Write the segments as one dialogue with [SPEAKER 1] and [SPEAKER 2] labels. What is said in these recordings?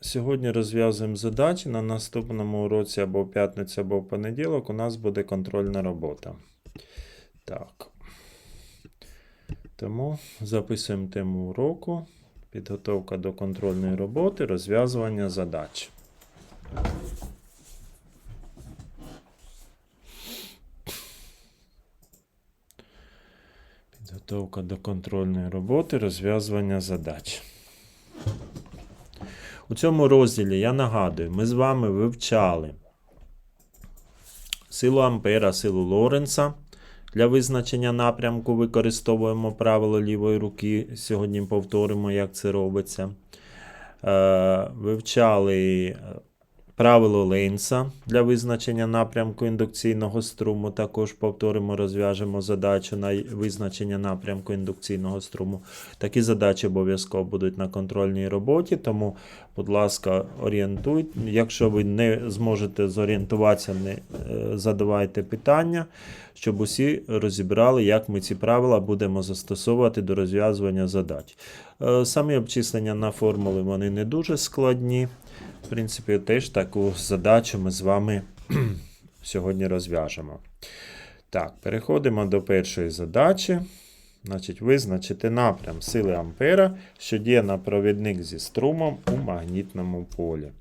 [SPEAKER 1] Сьогодні розв'язуємо задачі. На наступному уроці або в п'ятницю, або в понеділок у нас буде контрольна робота. Так. Тому записуємо тему уроку. Підготовка до контрольної роботи, розв'язування задач. Підготовка до контрольної роботи, розв'язування задач. У цьому розділі я нагадую, ми з вами вивчали силу Ампера, силу Лоренса. Для визначення напрямку використовуємо правило лівої руки. Сьогодні повторимо, як це робиться. Е, Вивчали правило Лейнса для визначення напрямку індукційного струму. Також повторимо, розв'яжемо задачу на визначення напрямку індукційного струму. Такі задачі обов'язково будуть на контрольній роботі, тому, будь ласка, орієнтуйте. Якщо ви не зможете зорієнтуватися, не е, задавайте питання, щоб усі розібрали, як ми ці правила будемо застосовувати до розв'язування задач. Е, Самі обчислення на формули вони не дуже складні. В принципі, теж таку задачу ми з вами сьогодні розв'яжемо. Так, переходимо до першої задачі. Значить, визначити напрям сили Ампера, що діє на провідник зі струмом у магнітному полі.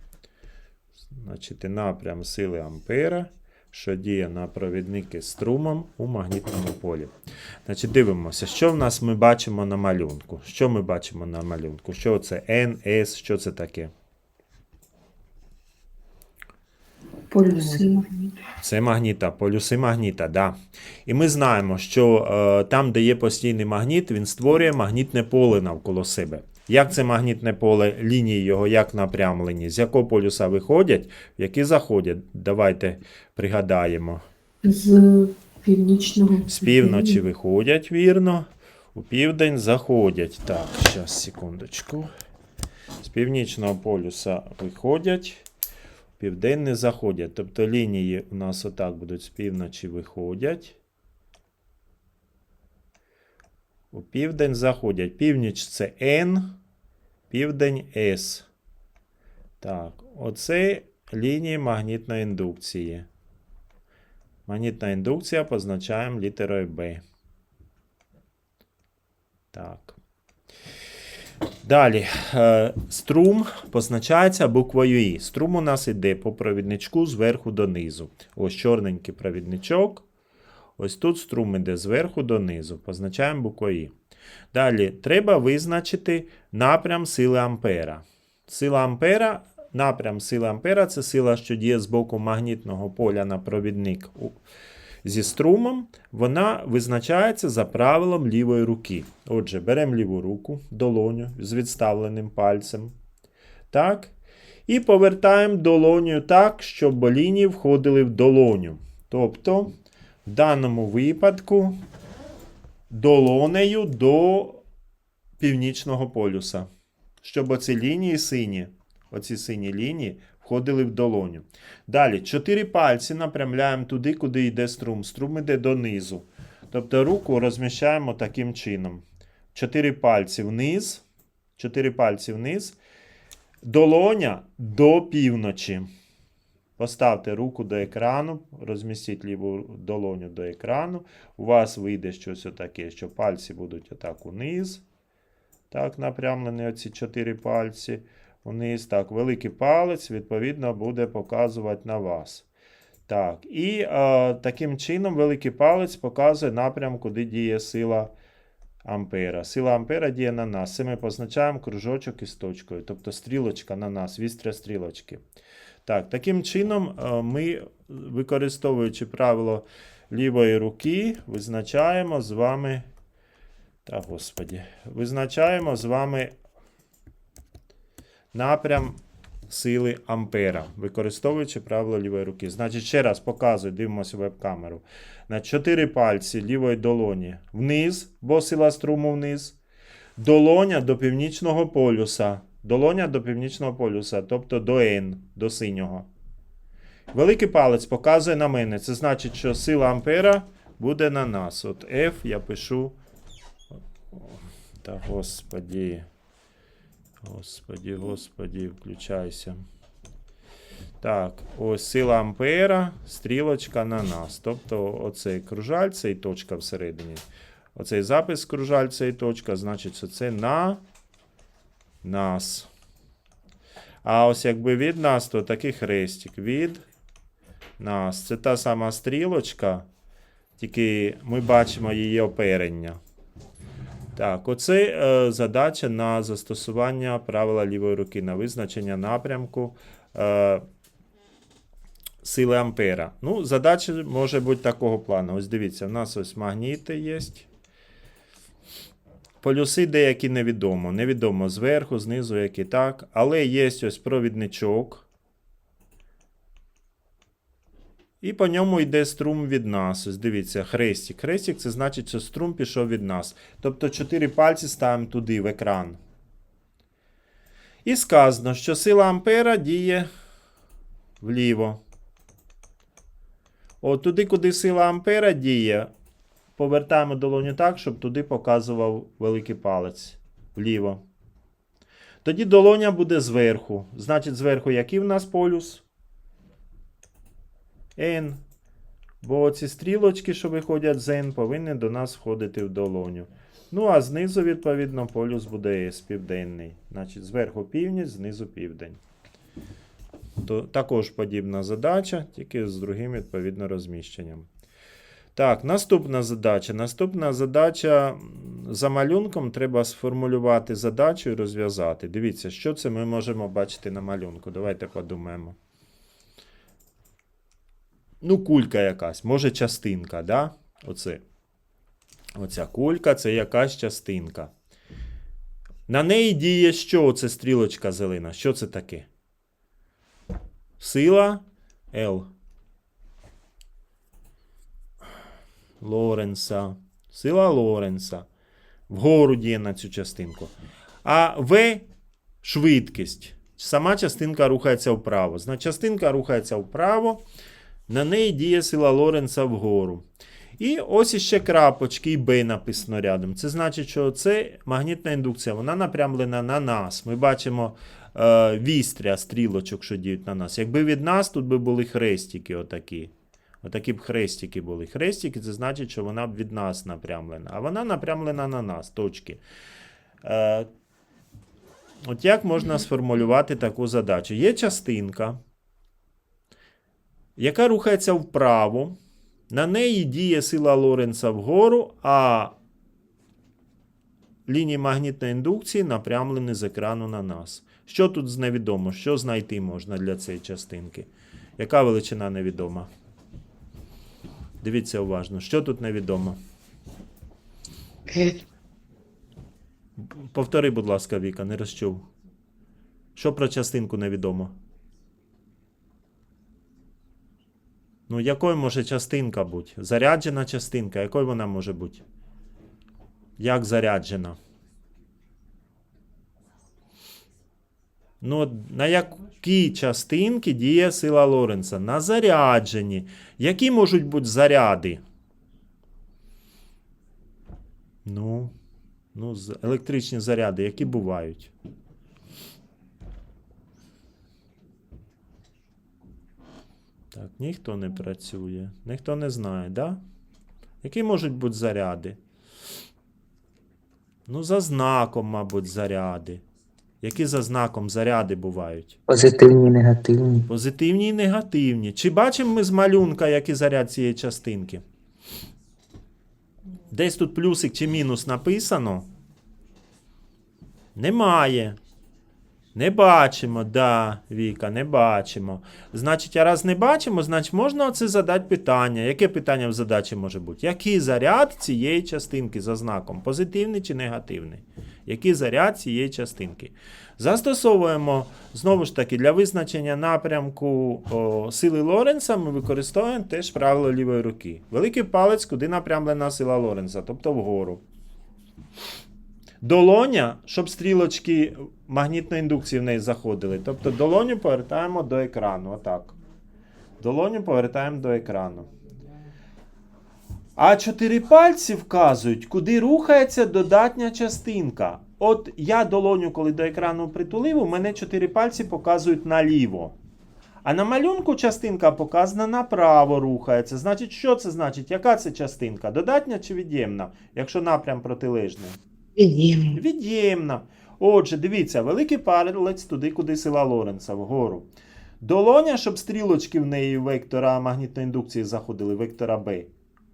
[SPEAKER 1] Значить, напрям сили Ампера, що діє на провідники з струмом у магнітному полі. Значить, дивимося, що в нас ми бачимо на малюнку. Що ми бачимо на малюнку? Що це N, S, що це таке?
[SPEAKER 2] Полюси магніту.
[SPEAKER 1] Це магніта, полюси магніта, да. І ми знаємо, що е, там, де є постійний магніт, він створює магнітне поле навколо себе. Як це магнітне поле, лінії його як напрямлені, з якого полюса виходять, в які заходять. Давайте пригадаємо.
[SPEAKER 2] З північного.
[SPEAKER 1] З півночі виходять, вірно. У південь заходять. Так, зараз, секундочку. З північного полюса виходять, південний заходять. Тобто лінії у нас отак будуть з півночі виходять. У південь заходять. Північ це N, південь S. Так, оце лінії магнітної індукції. Магнітна індукція позначаємо літерою B. Так. Далі. Е, Струм позначається буквою І. Струм у нас йде по провідничку зверху донизу. Ось чорненький провідничок. Ось тут струм іде зверху донизу. Позначаємо буквою І. Далі треба визначити напрям сили Ампера. Сила Ампера, напрям сили Ампера це сила, що діє з боку магнітного поля на провідник зі струмом. Вона визначається за правилом лівої руки. Отже, беремо ліву руку, долоню з відставленим пальцем. Так. І повертаємо долоню так, щоб лінії входили в долоню. Тобто, в даному випадку долонею до північного полюса. Щоб оці лінії сині, оці сині лінії входили в долоню. Далі, чотири пальці напрямляємо туди, куди йде струм. Струм йде донизу. Тобто руку розміщаємо таким чином. Чотири пальці вниз. Чотири пальці вниз. Долоня до півночі. Поставте руку до екрану, розмістіть ліву долоню до екрану. У вас вийде щось отаке, що пальці будуть отак униз. Так, напрямлені оці чотири пальці. Вниз. Так, великий палець, відповідно, буде показувати на вас. Так, і е, таким чином великий палець показує напрям, куди діє сила Ампера. Сила Ампера діє на нас. Це ми позначаємо кружочок із точкою, тобто стрілочка на нас, вістря стрілочки. Так, таким чином е, ми, використовуючи правило лівої руки, визначаємо з вами. Та господі, визначаємо з вами напрям сили Ампера, використовуючи правило лівої руки. Значить, ще раз показую, дивимося веб-камеру. На чотири пальці лівої долоні вниз, бо сила струму вниз. Долоня до північного полюса. Долоня до північного полюса, тобто до N, до синього. Великий палець показує на мене. Це значить, що сила Ампера буде на нас. От F я пишу. Та господі. Господі, господі, включайся. Так, ось сила ампера, стрілочка на нас. Тобто оцей кружальце і точка всередині. Оцей запис кружальця і точка, значить, що це на нас. А ось якби від нас, то такий хрестик. Від нас. Це та сама стрілочка, тільки ми бачимо її оперення. Так, оце е, задача на застосування правила лівої руки на визначення напрямку е, сили ампера. Ну, задача може бути такого плану. Ось дивіться, у нас ось магніти є. Полюси деякі невідомо. Невідомо зверху, знизу, які так. Але є ось провідничок. І по ньому йде струм від нас. Ось дивіться, хрестик. Хрестик це значить, що струм пішов від нас. Тобто 4 пальці ставимо туди, в екран. І сказано, що сила ампера діє вліво. От туди, куди сила ампера діє, повертаємо долоню так, щоб туди показував великий палець. Вліво. Тоді долоня буде зверху. Значить, зверху який в нас полюс? N. Бо ці стрілочки, що виходять з N, повинні до нас входити в долоню. Ну, а знизу, відповідно, полюс буде S, південний. Значить, зверху північ, знизу південь. То, також подібна задача, тільки з другим, відповідно, розміщенням. Так, наступна задача. Наступна задача за малюнком треба сформулювати задачу і розв'язати. Дивіться, що це ми можемо бачити на малюнку. Давайте подумаємо. Ну, кулька якась, може частинка, да? Оце. Оця кулька це якась частинка. На неї діє що оце стрілочка зелена? Що це таке? Сила L. Лоренса. Сила Лоренса. Вгору діє на цю частинку. А В швидкість. Сама частинка рухається вправо. Значить, частинка рухається вправо. На неї діє сила Лоренса вгору. І ось іще крапочки, і Б написано рядом. Це значить, що це магнітна індукція, вона напрямлена на нас. Ми бачимо е, вістря стрілочок, що діють на нас. Якби від нас тут би були хрестики, отакі. Отакі б хрестики були. Хрестики це значить, що вона б від нас напрямлена. А вона напрямлена на нас, точки. Е, от як можна сформулювати таку задачу? Є частинка, яка рухається вправо. На неї діє сила Лоренца вгору, а лінії магнітної індукції напрямлені з екрану на нас. Що тут невідомо? Що знайти можна для цієї частинки? Яка величина невідома? Дивіться уважно. Що тут невідомо? Повтори, будь ласка, Віка, не розчув. Що про частинку невідомо? Ну, якою може частинка бути? Заряджена частинка, якою вона може бути? Як заряджена? Ну, на які частинки діє сила Лоренца? На заряджені. Які можуть бути заряди? Ну, ну, електричні заряди, які бувають? Так, ніхто не працює. Ніхто не знає, да? Які можуть бути заряди? Ну, за знаком, мабуть, заряди. Які за знаком заряди бувають?
[SPEAKER 3] Позитивні, негативні.
[SPEAKER 1] Позитивні і негативні. Чи бачимо ми з малюнка, який заряд цієї частинки? Десь тут плюсик чи мінус написано? Немає. Не бачимо, да, Віка, не бачимо. Значить, а раз не бачимо, значить можна оце задати питання. Яке питання в задачі може бути? Який заряд цієї частинки за знаком? Позитивний чи негативний? Який заряд цієї частинки? Застосовуємо знову ж таки для визначення напрямку о, сили Лоренца ми використовуємо теж правило лівої руки. Великий палець, куди напрямлена сила Лоренца, тобто вгору. Долоня, щоб стрілочки магнітної індукції в неї заходили. Тобто долоню повертаємо до екрану. Отак. Долоню повертаємо до екрану. А чотири пальці вказують, куди рухається додатня частинка. от я долоню, коли до екрану притулив, у мене чотири пальці показують наліво. А на малюнку частинка показана направо рухається. Значить, що це значить? Яка це частинка? Додатня чи від'ємна, якщо напрям протилежний?
[SPEAKER 2] Від'ємно.
[SPEAKER 1] Від'ємна. Отже, дивіться, великий палець туди, куди сила Лоренца, вгору. Долоня, щоб стрілочки в неї вектора магнітної індукції заходили, вектора B.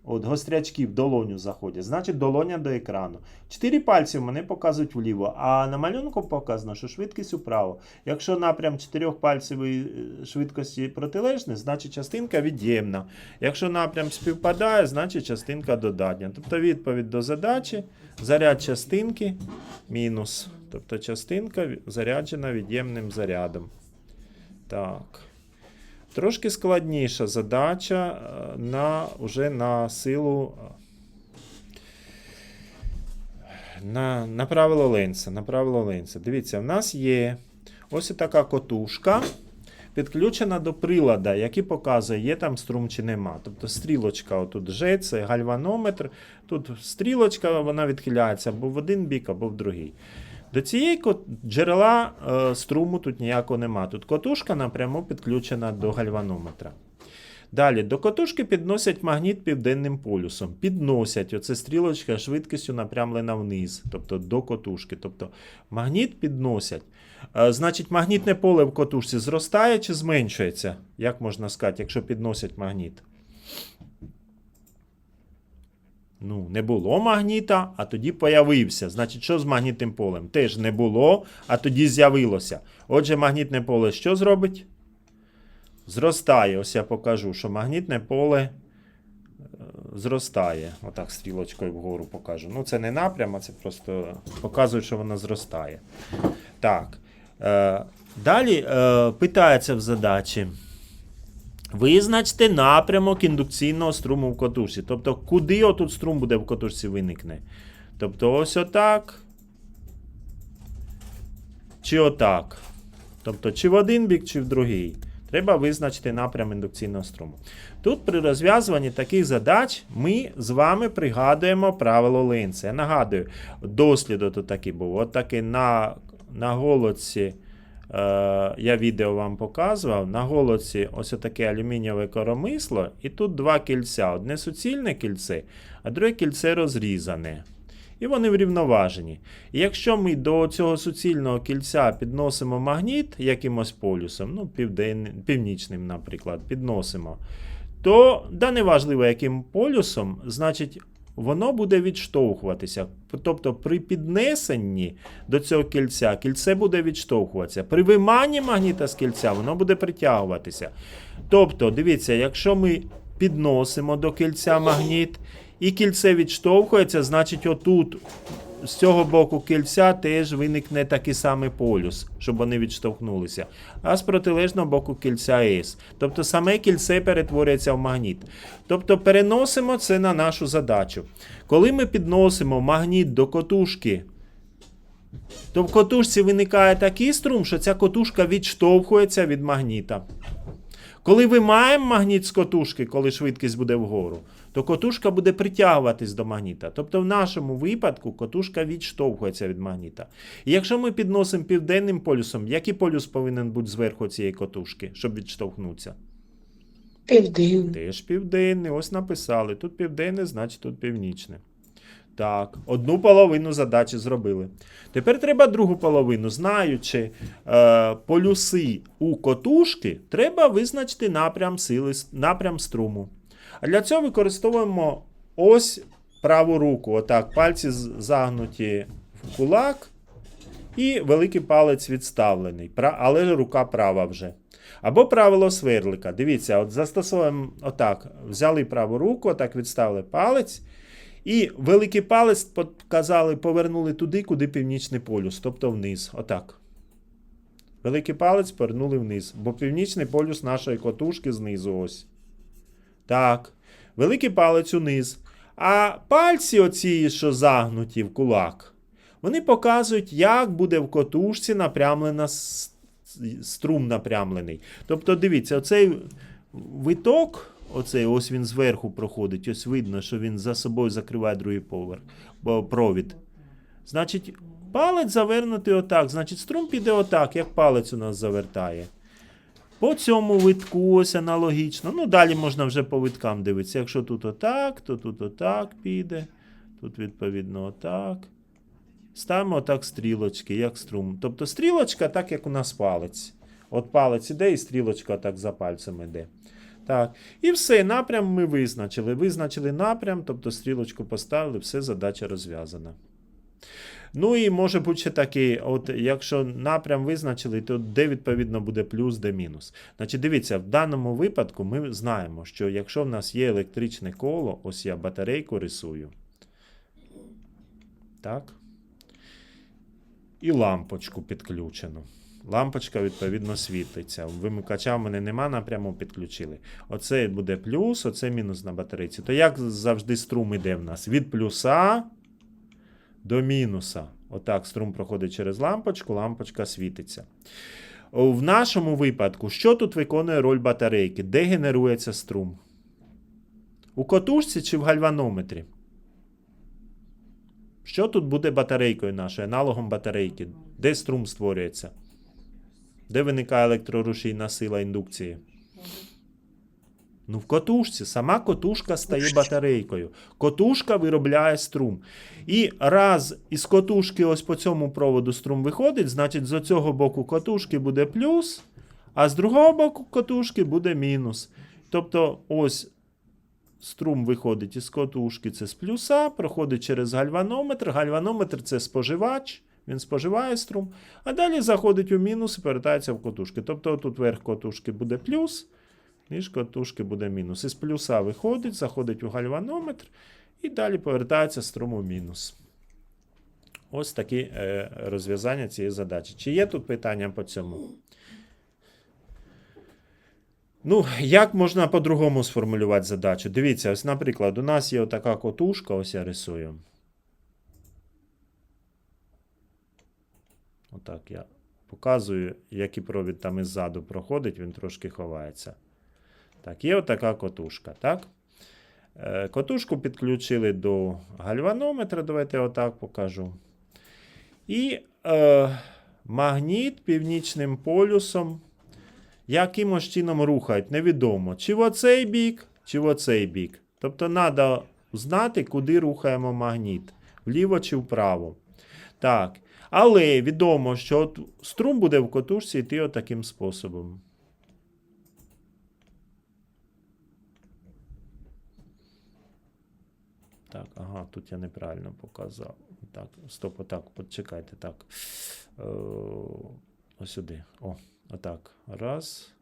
[SPEAKER 1] От гострячки в долоню заходять. Значить, долоня до екрану. Чотири пальці мене показують вліво, а на малюнку показано, що швидкість вправо. Якщо напрям чотирьох пальцевої е, швидкості протилежний, значить частинка від'ємна. Якщо напрям співпадає, значить частинка додатня. Тобто відповідь до задачі, заряд частинки мінус. Тобто частинка заряджена від'ємним зарядом. Так. Трошки складніша задача е, на, уже на силу. е, На, на правило Ленса. На правило Ленса. Дивіться, в нас є ось така котушка. Підключена до прилада, який показує, є там струм чи нема. Тобто стрілочка отут G, це гальванометр. Тут стрілочка вона відхиляється або в один бік, або в другий. До цієї джерела е, струму тут ніякого нема. Тут котушка напряму підключена до гальванометра. Далі, до котушки підносять магніт південним полюсом. Підносять, оце стрілочка швидкістю напрямлена вниз, тобто до котушки. Тобто магніт підносять. Е, Значить, магнітне поле в котушці зростає чи зменшується? Як можна сказати, якщо підносять магніт? Ну, не було магніта, а тоді появився. Значить, що з магнітним полем? Теж не було, а тоді з'явилося. Отже, магнітне поле що зробить? Зростає. Ось я покажу, що магнітне поле е, зростає. Отак стрілочкою вгору покажу. Ну, це не напрям, а це просто показує, що воно зростає. Так. Е, далі е, питається в задачі. Визначте напрямок індукційного струму в котушці. Тобто, куди отут струм буде в котушці виникне. Тобто, ось отак. Чи отак. Тобто, чи в один бік, чи в другий. Треба визначити напрям індукційного струму. Тут при розв'язуванні таких задач ми з вами пригадуємо правило Ленца. Я нагадую, досліду тут такий був. От такий на, на голоці. Е, я відео вам показував. На голоці ось таке алюмінієве коромисло, і тут два кільця. Одне суцільне кільце, а друге кільце розрізане. І вони врівноважені. І якщо ми до цього суцільного кільця підносимо магніт якимось полюсом, ну, південним, північним, наприклад, підносимо, то да неважливо, яким полюсом, значить, воно буде відштовхуватися. Тобто при піднесенні до цього кільця кільце буде відштовхуватися. При виманні магніта з кільця воно буде притягуватися. Тобто, дивіться, якщо ми підносимо до кільця магніт, і кільце відштовхується, значить, отут з цього боку кільця теж виникне такий самий полюс, щоб вони відштовхнулися. А з протилежного боку кільця С. Тобто саме кільце перетворюється в магніт. Тобто переносимо це на нашу задачу. Коли ми підносимо магніт до котушки, то в котушці виникає такий струм, що ця котушка відштовхується від магніта. Коли вимаємо магніт з котушки, коли швидкість буде вгору, то котушка буде притягуватись до магніта. Тобто в нашому випадку котушка відштовхується від магніта. І якщо ми підносимо південним полюсом, який полюс повинен бути зверху цієї котушки, щоб відштовхнутися?
[SPEAKER 2] Південь.
[SPEAKER 1] Теж південний. Ось написали. Тут південне, значить тут північне. Так, одну половину задачі зробили. Тепер треба другу половину. Знаючи е, полюси у котушки, треба визначити напрям сили, напрям струму. А для цього використовуємо ось праву руку. Отак, пальці загнуті в кулак, і великий палець відставлений, але рука права вже. Або правило сверлика. Дивіться, от застосовуємо отак. Взяли праву руку, отак відставили палець. І великий палець показали, повернули туди, куди північний полюс, тобто вниз. Отак. Великий палець повернули вниз, бо північний полюс нашої котушки знизу ось. Так. Великий палець униз. А пальці, оці, що загнуті в кулак, вони показують, як буде в котушці напрямлена струм напрямлений. Тобто, дивіться, оцей виток, оцей, ось він зверху проходить, ось видно, що він за собою закриває другий поверх, провід. Значить, Палець завернутий отак. Значить, струм піде отак, як палець у нас завертає. По цьому витку ось аналогічно. Ну, далі можна вже по виткам дивитися. Якщо тут отак, то тут отак піде. Тут, відповідно, отак. Ставимо отак стрілочки, як струм. Тобто стрілочка, так як у нас палець. От палець іде, і стрілочка так за пальцем іде. Так. І все, напрям ми визначили. Визначили напрям, тобто стрілочку поставили, все, задача розв'язана. Ну і може бути ще такий, от якщо напрям визначили, то де відповідно буде плюс, де мінус. Значить, дивіться, в даному випадку ми знаємо, що якщо в нас є електричне коло, ось я батарейку рисую. Так. І лампочку підключену. Лампочка, відповідно, світиться. Вимикача в мене нема, напряму підключили. Оце буде плюс, оце мінус на батарейці. То як завжди струм іде в нас? Від плюса до мінуса. Отак струм проходить через лампочку, лампочка світиться. В нашому випадку, що тут виконує роль батарейки? Де генерується струм? У котушці чи в гальванометрі? Що тут буде батарейкою нашою, аналогом батарейки? Де струм створюється? Де виникає електрорушійна сила індукції? Ну, в котушці. Сама котушка стає батарейкою. Котушка виробляє струм. І раз із котушки ось по цьому проводу струм виходить, значить з цього боку котушки буде плюс, а з другого боку котушки буде мінус. Тобто, ось струм виходить із котушки, це з плюса, проходить через гальванометр. Гальванометр це споживач. Він споживає струм, а далі заходить у мінус і повертається в котушки. Тобто тут верх котушки буде плюс, ніж котушки буде мінус. Із плюса виходить, заходить у гальванометр і далі повертається струм у мінус. Ось такі е, розв'язання цієї задачі. Чи є тут питання по цьому? Ну, як можна по-другому сформулювати задачу? Дивіться, ось, наприклад, у нас є отака котушка, ось я рисую. Отак я показую, який провід там іззаду проходить, він трошки ховається. Так, є отака котушка, так? Е, Котушку підключили до гальванометра, давайте я отак покажу. І е, магніт північним полюсом якимось чином рухають, невідомо, чи в оцей бік, чи в оцей бік. Тобто треба знати, куди рухаємо магніт, вліво чи вправо. Так. Але відомо, що от струм буде в котушці йти отаким способом. Так, ага, тут я неправильно показав. Так, стоп, отак, почекайте, так. Е, ось сюди. О, отак. Раз,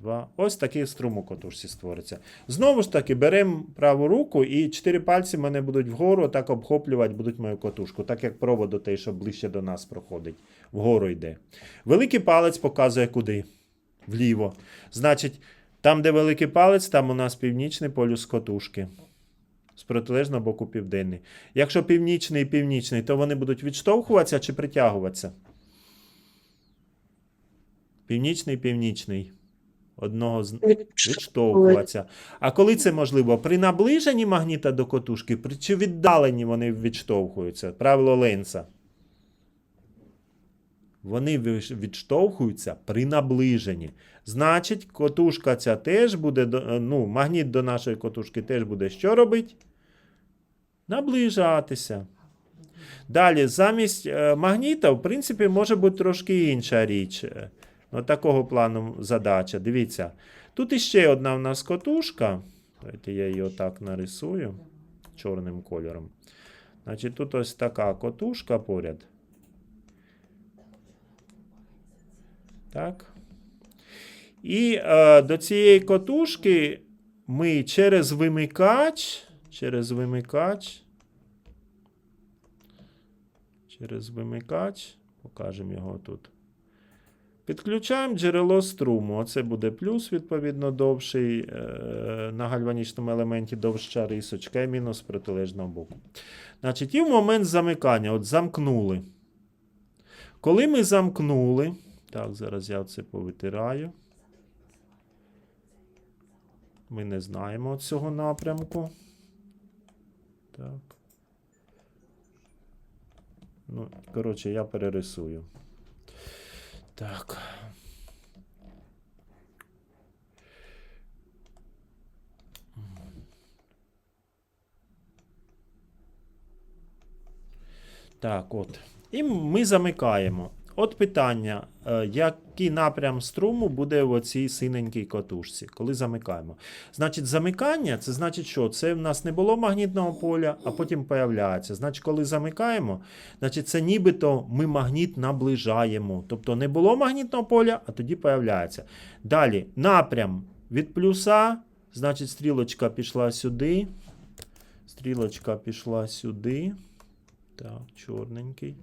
[SPEAKER 1] два. Ось такий струм у котушці створиться. Знову ж таки, беремо праву руку, і чотири пальці мене будуть вгору, так обхоплювати будуть мою котушку, так як провод той, що ближче до нас проходить. Вгору йде. Великий палець показує куди? Вліво. Значить, там, де великий палець, там у нас північний полюс котушки. З протилежного боку південний. Якщо північний і північний, то вони будуть відштовхуватися чи притягуватися? Північний, північний. Одного з відштовхуватися. А коли це можливо? При наближенні магніта до котушки, при чи віддаленні вони відштовхуються? Правило Ленса. Вони відштовхуються при наближенні. Значить, котушка ця теж буде, ну, магніт до нашої котушки теж буде що робити? Наближатися. Далі, замість е, магніта, в принципі, може бути трошки інша річ. Е, Ну, такого плану задача. Дивіться. Тут іще одна в нас котушка. Давайте я її отак нарисую чорним кольором. Значить, тут ось така котушка поряд. Так. І е, до цієї котушки ми через вимикач, через вимикач, через вимикач, покажемо його тут. Підключаємо джерело струму. Оце буде плюс, відповідно, довший е, на гальванічному елементі довша рисочка і мінус протилежного боку. Значить, і в момент замикання, от замкнули. Коли ми замкнули, так, зараз я це повитираю. Ми не знаємо цього напрямку. Так. Ну, коротше, я перерисую. Так. Так, от. І ми замикаємо. От питання, е, який напрям струму буде в оцій синенькій катушці, коли замикаємо. Значить, замикання це значить, що це в нас не було магнітного поля, а потім появляється. Значить, коли замикаємо, значить, це нібито ми магніт наближаємо. Тобто не було магнітного поля, а тоді появляється. Далі, напрям від плюса, значить, стрілочка пішла сюди. Стрілочка пішла сюди. Так, чорненький.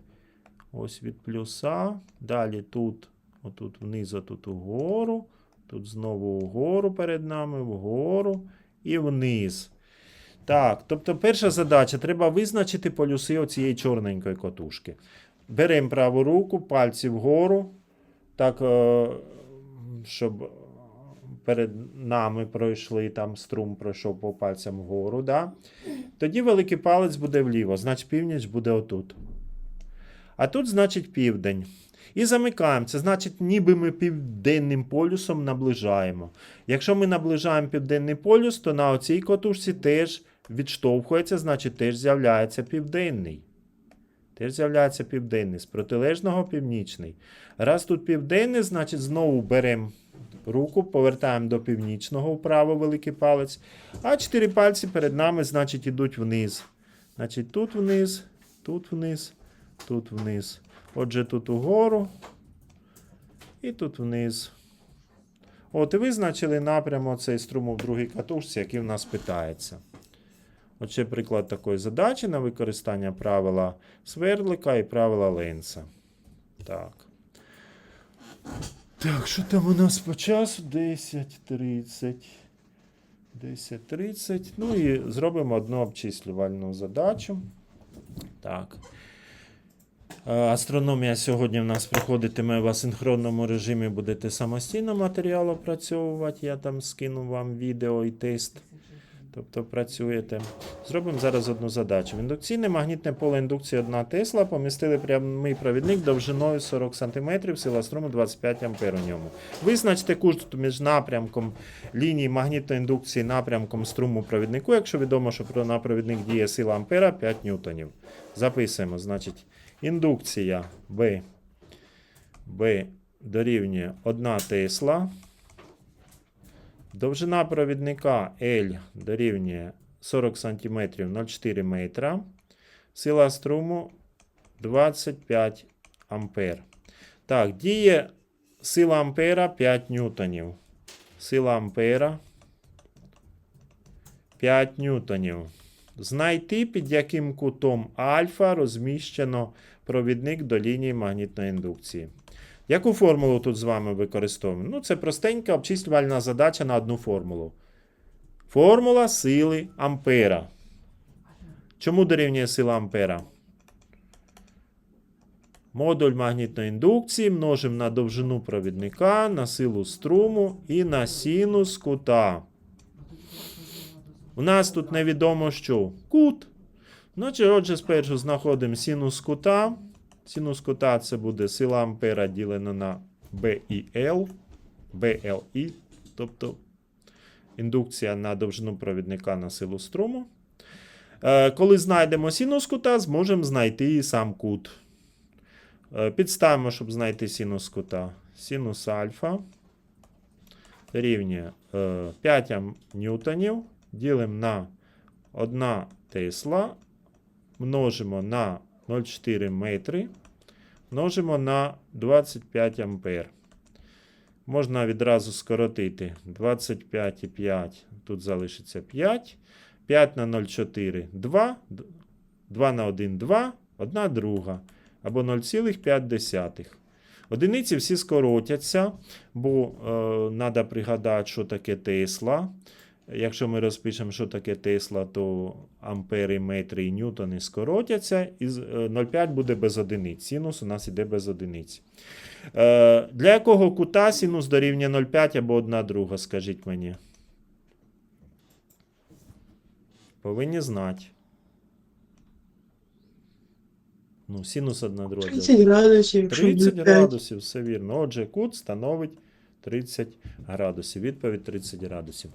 [SPEAKER 1] Ось від плюса. Далі тут, отут вниз, отут угору. Тут знову угору перед нами, вгору і вниз. Так, тобто перша задача треба визначити полюси оцієї чорненької котушки. Беремо праву руку, пальці вгору, так, е, щоб перед нами пройшли, там струм пройшов по пальцям вгору. Да? Тоді великий палець буде вліво, значить північ буде отут. А тут, значить, південь. І замикаємо. Це значить, ніби ми південним полюсом наближаємо. Якщо ми наближаємо південний полюс, то на оцій котушці теж відштовхується, значить, теж з'являється південний. Теж з'являється південний. З протилежного північний. Раз тут південний, значить, знову беремо руку, повертаємо до північного вправо великий палець. А чотири пальці перед нами, значить, ідуть вниз. Значить, тут вниз, тут вниз, тут вниз. Отже, тут угору. І тут вниз. От, і визначили напрям оцей струму в другій катушці, який в нас питається. От ще приклад такої задачі на використання правила свердлика і правила Ленса. Так. Так, що там у нас по часу? 10.30. 10.30. Ну і зробимо одну обчислювальну задачу. Так. Е, Астрономія сьогодні в нас проходитиме в асинхронному режимі. Будете самостійно матеріал опрацьовувати. Я там скину вам відео і тест. Тобто працюєте. Зробимо зараз одну задачу. В індукційне магнітне поле індукції 1 Тесла помістили прямий провідник довжиною 40 см, сила струму 25 А у ньому. Визначте курс між напрямком лінії магнітної індукції напрямком струму провіднику, якщо відомо, що на провідник діє сила ампера 5 ньютонів. Записуємо, значить, індукція B, B дорівнює 1 Тесла. Довжина провідника L дорівнює 40 см 0,4 метра. Сила струму 25 ампер. Так, діє сила ампера 5 ньютонів. Сила ампера 5 ньютонів. Знайти, під яким кутом альфа розміщено провідник до лінії магнітної індукції. Яку формулу тут з вами використовуємо? Ну, це простенька обчислювальна задача на одну формулу. Формула сили Ампера. Чому дорівнює сила Ампера? Модуль магнітної індукції множимо на довжину провідника, на силу струму і на синус кута. У нас тут невідомо що. Кут. Значить, отже, спершу знаходимо синус кута. Синус кута це буде сила ампера ділена на B і L. BLI, тобто індукція на довжину провідника на силу струму. Е, Коли знайдемо синус кута, зможемо знайти і сам кут. Е, Підставимо, щоб знайти синус кута. Синус альфа рівнює е, 5 ньютонів. Ділимо на 1 Тесла. Множимо на 0,4 метри. Множимо на 25 ампер. Можна відразу скоротити 25,5. Тут залишиться 5. 5 на 0,4 2. 2 на 1 2. 1 друга. Або 0,5. Одиниці всі скоротяться, бо треба пригадати, що таке Тесла. Якщо ми розпишемо, що таке Тесла, то ампери, метри і ньютони скоротяться, і з- е, 0,5 буде без одиниць. Синус у нас іде без одиниць. Е, Для якого кута синус дорівнює 0,5 або 1 друга, скажіть мені. Повинні знати. Ну, синус 1 друга.
[SPEAKER 2] 30 градусів,
[SPEAKER 1] 30 градусів, все вірно. Отже, кут становить 30 градусів. Відповідь 30 градусів.